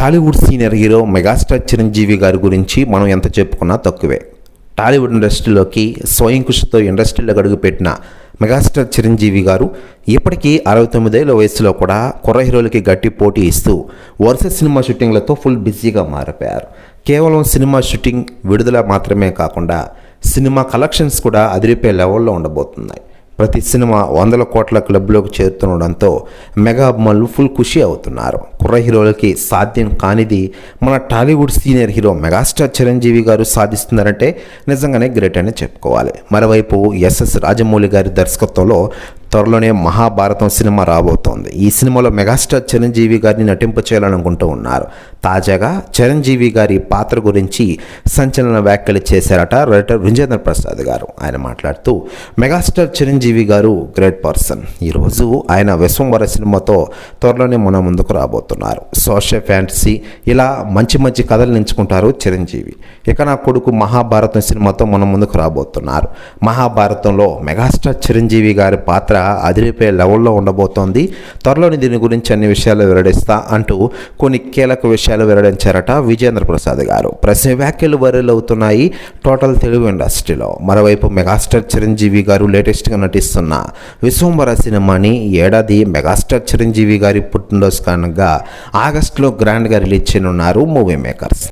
Tollywood senior hero megastar Chiranjeevi గారి గురించి మనం ఎంత చెప్పుకున్నా తక్కువే. టాలీవుడ్ ఇండస్ట్రీలోకి స్వయం కృషితో ఇండస్ట్రీలోకి అడుగుపెట్టిన మెగాస్టార్ చిరంజీవి గారు ఇప్పటికీ అరవై తొమ్మిదేళ్ళ వయసులో కూడా కుర్ర హీరోలకి గట్టి పోటీ ఇస్తూ వరుస సినిమా షూటింగ్లతో ఫుల్ బిజీగా మారిపోయారు. కేవలం సినిమా షూటింగ్ విడుదల మాత్రమే కాకుండా సినిమా కలెక్షన్స్ కూడా అదిరిపోయే లెవెల్లో ఉండబోతున్నాయి. ప్రతి సినిమా వందల కోట్ల క్లబ్లోకి చేరుతుండడంతో మెగా అభిమానులు ఫుల్ ఖుషి అవుతున్నారు. కుర్ర హీరోలకి సాధ్యం కానిది మన Tollywood senior hero megastar Chiranjeevi గారు సాధిస్తున్నారంటే నిజంగానే గ్రేట్ అని చెప్పుకోవాలి. మరోవైపు ఎస్ఎస్ రాజమౌళి గారి దర్శకత్వంలో త్వరలోనే మహాభారతం సినిమా రాబోతోంది. ఈ సినిమాలో మెగాస్టార్ చిరంజీవి గారిని నటింప చేయాలనుకుంటూ ఉన్నారు. తాజాగా చిరంజీవి గారి పాత్ర గురించి సంచలన వ్యాఖ్యలు చేశారట రైటర్ విజేంద్ర ప్రసాద్ గారు. ఆయన మాట్లాడుతూ మెగాస్టార్ చిరంజీవి గారు గ్రేట్ పర్సన్. ఈరోజు ఆయన విశ్వంవర సినిమాతో త్వరలోనే మన ముందుకు రాబోతున్నారు. సోషల్ ఫ్యాంటసీ ఇలా మంచి మంచి కథలు ఎంచుకుంటారు చిరంజీవి. ఇక నా కొడుకు మహాభారతం సినిమాతో మన ముందుకు రాబోతున్నారు. మహాభారతంలో మెగాస్టార్ చిరంజీవి గారి పాత్ర అదిరిపోయే లెవెల్లో ఉండబోతోంది. త్వరలోని దీని గురించి అన్ని విషయాలు వెల్లడిస్తా అంటూ కొన్ని కీలక విషయాలు వెల్లడించారట విజేంద్ర ప్రసాద్ గారు. ప్రశ్న వ్యాఖ్యలు వైరల్ అవుతున్నాయి టోటల్ తెలుగు ఇండస్ట్రీలో. మరోవైపు మెగాస్టార్ చిరంజీవి గారు లేటెస్ట్గా నటిస్తున్న విశ్వంబర సినిమాని ఏడాది మెగాస్టార్ చిరంజీవి గారి పుట్టినరోజు కారణంగా ఆగస్టులో గ్రాండ్గా రిలీజ్ చేయనున్నారు మూవీ మేకర్స్.